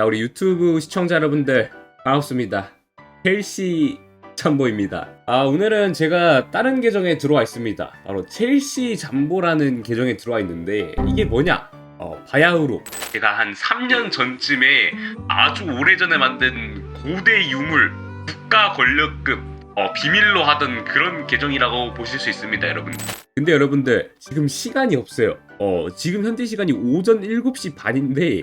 자, 우리 유튜브 시청자 여러분들 반갑습니다. 첼시 잠보입니다. 아, 오늘은 제가 다른 계정에 들어와 있습니다. 바로 첼시 잠보라는 계정에 들어와 있는데 이게 뭐냐? 어, 바야흐로 제가 한 3년 전쯤에 아주 오래전에 만든 고대 유물 국가 권력급 어, 비밀로 하던 그런 계정이라고 보실 수 있습니다, 여러분. 근데 여러분들 지금 시간이 없어요. 어, 지금 현재 시간이 오전 7시 반인데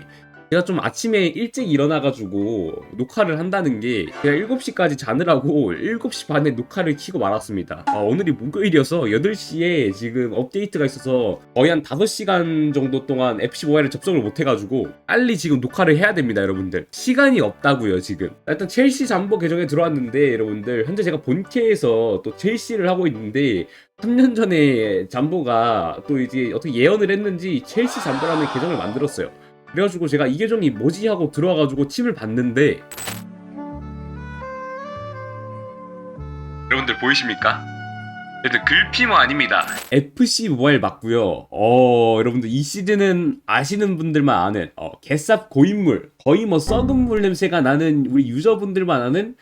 제가 좀 아침에 일찍 일어나가지고 녹화를 한다는 게 제가 7시까지 자느라고 7시 반에 녹화를 키고 말았습니다. 아, 오늘이 목요일이어서 8시에 지금 업데이트가 있어서 거의 한 5시간 정도 동안 FC 모바일을 접속을 못해가지고 빨리 지금 녹화를 해야 됩니다, 여러분들. 시간이 없다고요, 지금. 일단 첼시 잠보 계정에 들어왔는데 여러분들 현재 제가 본캐에서 또 첼시를 하고 있는데 3년 전에 잠보가 또 이제 어떻게 예언을 했는지 첼시 잠보라는 계정을 만들었어요. 그래가지고 제가 이 계정이 뭐지 하고 들어와가지고 팀을 봤는데 여러분들 보이십니까? 일단 글피모 아닙니다. FC 모바일 맞고요. 어 여러분들 이 시즌은 아시는 분들만 아는 어, 개쌉 고인물 거의 뭐 썩은 물 냄새가 나는 우리 유저분들만 아는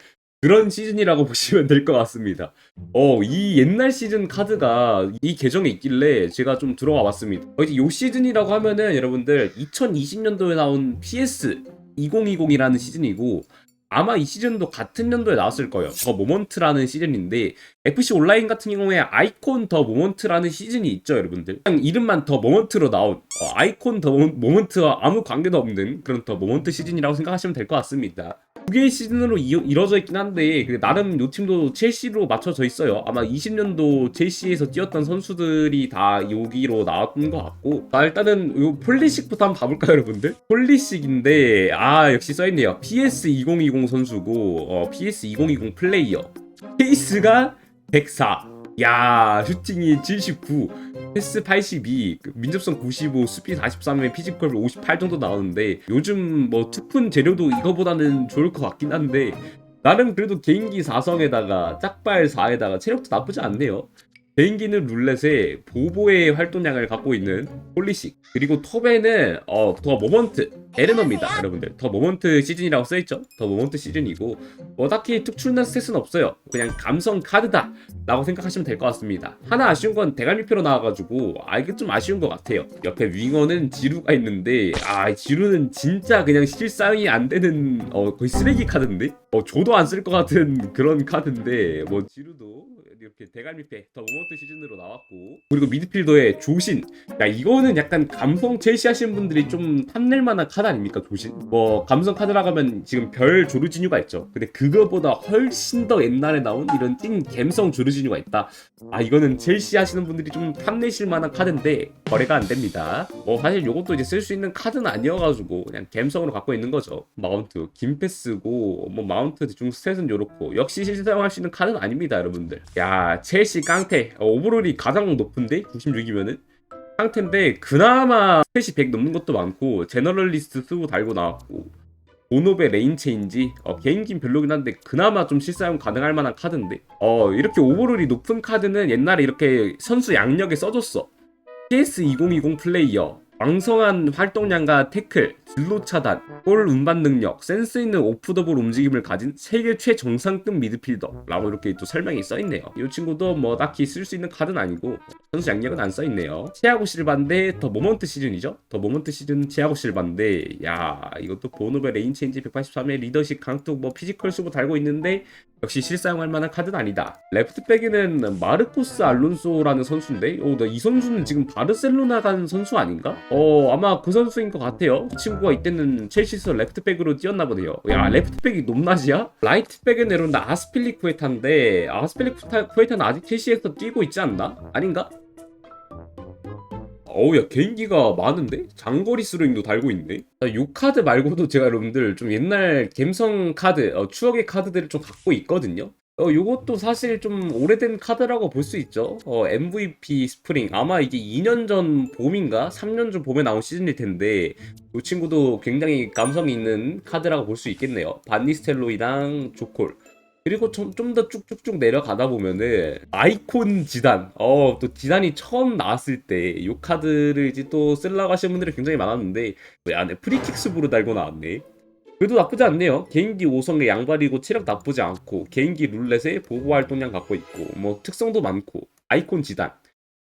그런 시즌이라고 보시면 될 것 같습니다. 어, 이 옛날 시즌 카드가 이 계정에 있길래 제가 좀 들어가 봤습니다. 어, 이제 요 시즌이라고 하면은 여러분들 2020년도에 나온 PS 2020이라는 시즌이고 아마 이 시즌도 같은 년도에 나왔을 거예요. 더 모먼트라는 시즌인데 FC 온라인 같은 경우에 아이콘 더 모먼트라는 시즌이 있죠, 여러분들. 그냥 이름만 더 모먼트로 나온 어, 아이콘 더 모먼트와 아무 관계도 없는 그런 더 모먼트 시즌이라고 생각하시면 될 것 같습니다. 두 개의 시즌으로 이, 이루어져 있긴 한데 그 나름 요 팀도 첼시로 맞춰져 있어요. 아마 20년도 첼시에서 뛰었던 선수들이 다 여기로 나왔던 것 같고 자 일단은 요 폴리식부터 한번 봐볼까요 여러분들? 폴리식인데 아 역시 써있네요. PS 2020 선수고 어, PS 2020 플레이어 페이스가 104 야 슈팅이 79 패스 82그 민접성 95 수비 43에 피지컬 58 정도 나오는데 요즘 뭐 투푼 재료도 이거보다는 좋을 것 같긴 한데 나름 그래도 개인기 4성에다가 짝발 4에다가 체력도 나쁘지 않네요 개인기는 룰렛에 보보의 활동량을 갖고 있는 폴리식 그리고 톱에는 어, 더 모먼트 에르너입니다 여러분들. 더 모먼트 시즌이라고 써있죠? 더 모먼트 시즌이고 뭐 딱히 특출난 스탯은 없어요. 그냥 감성 카드다 라고 생각하시면 될 것 같습니다. 하나 아쉬운 건 대갈미표로 나와가지고 아 이게 좀 아쉬운 것 같아요. 옆에 윙어는 지루가 있는데 아 지루는 진짜 그냥 실상이 안 되는 어 거의 쓰레기 카드인데? 어 저도 안 쓸 것 같은 그런 카드인데 뭐 지루도 이렇게 대갈미패 더 모먼트 시즌으로 나왔고 그리고 미드필더의 조신. 야 이거는 약간 감성 첼시 하시는 분들이 좀 탐낼 만한 카드 아닙니까 조신? 뭐 감성 카드라고 하면 지금 별 조르지뉴가 있죠. 근데 그거보다 훨씬 더 옛날에 나온 이런 찐 갬성 조르지뉴가 있다. 아 이거는 첼시 하시는 분들이 좀 탐내실 만한 카드인데 거래가 안 됩니다. 뭐 사실 요것도 이제 쓸 수 있는 카드는 아니어가지고 그냥 갬성으로 갖고 있는 거죠. 마운트 김패스고 뭐 마운트 대충 스탯은 요렇고 역시 실사용할 수 있는 카드는 아닙니다 여러분들. 야 첼시 깡태 어, 오버롤이 가장 높은데? 96이면은? 깡태인데 그나마 스탯이 100 넘는 것도 많고 제너럴리스트 쓰고 달고 나왔고 본업의 레인 체인지? 어, 개인긴 별로긴 한데 그나마 좀 실사용 가능할 만한 카드인데? 어 이렇게 오버롤이 높은 카드는 옛날에 이렇게 선수 양력에 써줬어. CS 2020 플레이어 왕성한 활동량과 태클, 딜로 차단, 골 운반 능력, 센스 있는 오프 더블 움직임을 가진 세계 최정상급 미드필더라고 이렇게 또 설명이 써 있네요. 이 친구도 뭐 딱히 쓸 수 있는 카드는 아니고 선수 양력은 안 써 있네요. 치아고 실바인데 더 모먼트 시즌이죠. 더 모먼트 시즌 치아고 실바인데 야 이것도 보노벨 레인 체인지 183에 리더십 강투 뭐 피지컬 수고 달고 있는데 역시 실사용할 만한 카드는 아니다. 레프트백에는 마르코스 알론소라는 선수인데, 어, 나 이 선수는 지금 바르셀로나 간 선수 아닌가? 어, 아마 그 선수인 것 같아요. 이 친구가 이때는 첼시에서 레프트백으로 뛰었나 보네요. 야, 레프트백이 높낮이야? 라이트백에 내려온다 아스필리 쿠에타인데, 아스필리 쿠에타, 쿠에타는 아직 첼시에서 뛰고 있지 않나? 아닌가? 어우 야 개인기가 많은데? 장거리 스로잉도 달고 있네 자, 요 카드 말고도 제가 여러분들 좀 옛날 갬성 카드 어, 추억의 카드들을 좀 갖고 있거든요 어, 요것도 사실 좀 오래된 카드라고 볼 수 있죠. 어, MVP 스프링. 아마 이게 2년 전 봄인가? 3년 전 봄에 나온 시즌일 텐데, 이 친구도 굉장히 감성 있는 카드라고 볼 수 있겠네요. 반니스텔로이랑 조콜. 그리고 좀 더 쭉쭉쭉 내려가다 보면은 아이콘 지단 어 또 지단이 처음 나왔을 때이 카드를 이제 또 쓰려고 하시는 분들이 굉장히 많았는데 왜 안에 프리킥스부로 달고 나왔네 그래도 나쁘지 않네요. 개인기 5성의 양발이고 체력 나쁘지 않고 개인기 룰렛에 보호 활동량 갖고 있고 뭐 특성도 많고 아이콘 지단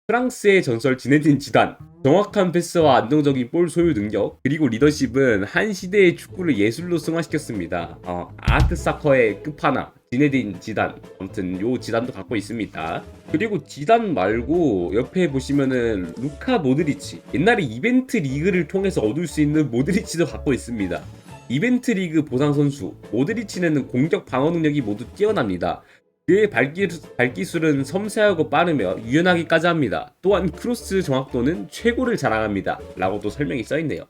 프랑스의 전설 지네딘 지단 정확한 패스와 안정적인 볼 소유 능력 그리고 리더십은 한 시대의 축구를 예술로 승화시켰습니다. 어, 아트 사커의 끝판왕 지네딘 지단 아무튼 요 지단도 갖고 있습니다. 그리고 지단 말고 옆에 보시면은 루카 모드리치 옛날에 이벤트 리그를 통해서 얻을 수 있는 모드리치도 갖고 있습니다. 이벤트 리그 보상 선수 모드리치는 공격 방어 능력이 모두 뛰어납니다. 그의 발기, 발기술 은 섬세하고 빠르며 유연하기까지 합니다. 또한 크로스 정확도는 최고를 자랑합니다. 라고도 설명이 써있네요.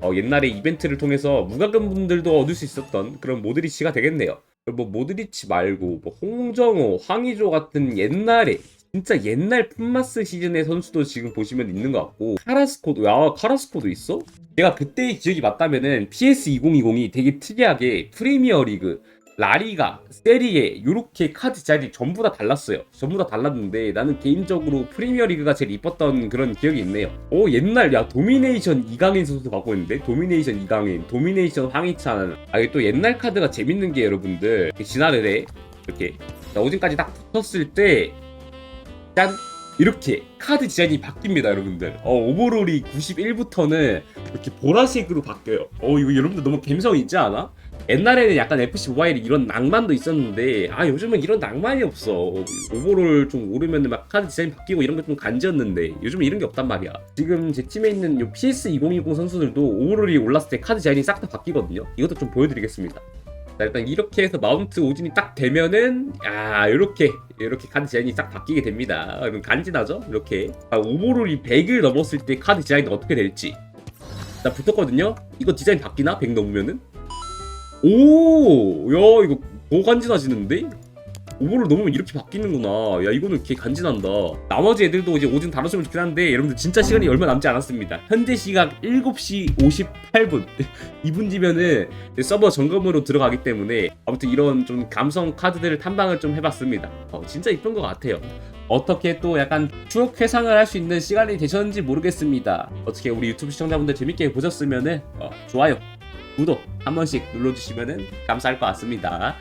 어, 옛날에 이벤트를 통해서 무과금 분들도 얻을 수 있었던 그런 모드리치가 되겠네요. 뭐 모드리치 말고 뭐 홍정호, 황의조 같은 옛날에 진짜 옛날 풋마스 시즌의 선수도 지금 보시면 있는 것 같고 카라스코도 야 카라스코도 있어? 제가 그때의 기억이 맞다면은 PS 2020이 되게 특이하게 프리미어 리그 라리가, 세리에 요렇게 카드 디자인이 전부 다 달랐어요. 전부 다 달랐는데 나는 개인적으로 프리미어 리그가 제일 이뻤던 그런 기억이 있네요. 오 옛날 야 도미네이션 이강인 선수도 갖고 있는데 도미네이션 이강인, 도미네이션 황희찬. 아 이게 또 옛날 카드가 재밌는 게 여러분들 해 이렇게 자, 오진까지 딱 붙었을 때 짠! 이렇게 카드 디자인이 바뀝니다 여러분들. 어 오버롤이 91부터는 이렇게 보라색으로 바뀌어요. 어 이거 여러분들 너무 감성 있지 않아? 옛날에는 약간 FC 모바일에 이런 낭만도 있었는데 아 요즘은 이런 낭만이 없어. 오버롤 좀 오르면 막 카드 디자인 바뀌고 이런 게좀 간지였는데 요즘은 이런 게 없단 말이야. 지금 제 팀에 있는 요 PS 2020 선수들도 오버롤이 올랐을 때 카드 디자인이 싹 다 바뀌거든요. 이것도 좀 보여드리겠습니다 자 일단 이렇게 해서 마운트 오진이 딱 되면은 야 이렇게 이렇게 카드 디자인이 싹 바뀌게 됩니다. 그럼 간지나죠? 이렇게. 아, 오버롤이 100을 넘었을 때 카드 디자인이 어떻게 될지. 나 붙었거든요? 이거 디자인 바뀌나? 100 넘으면은? 오, 야 이거 더 간지나지는데? 오버를 넘으면 이렇게 바뀌는구나. 야 이거는 개 간지난다. 나머지 애들도 이제 오진 다뤘으면 좋긴 한데 여러분들 진짜 시간이 얼마 남지 않았습니다. 현재 시각 7시 58분 2분 뒤면은 이제 서버 점검으로 들어가기 때문에 아무튼 이런 좀 감성 카드들을 탐방을 좀 해봤습니다. 어, 진짜 이쁜 것 같아요. 어떻게 또 약간 추억 회상을 할 수 있는 시간이 되셨는지 모르겠습니다. 어떻게 우리 유튜브 시청자분들 재밌게 보셨으면은 어, 좋아요, 구독 한 번씩 눌러주시면 감사할 것 같습니다.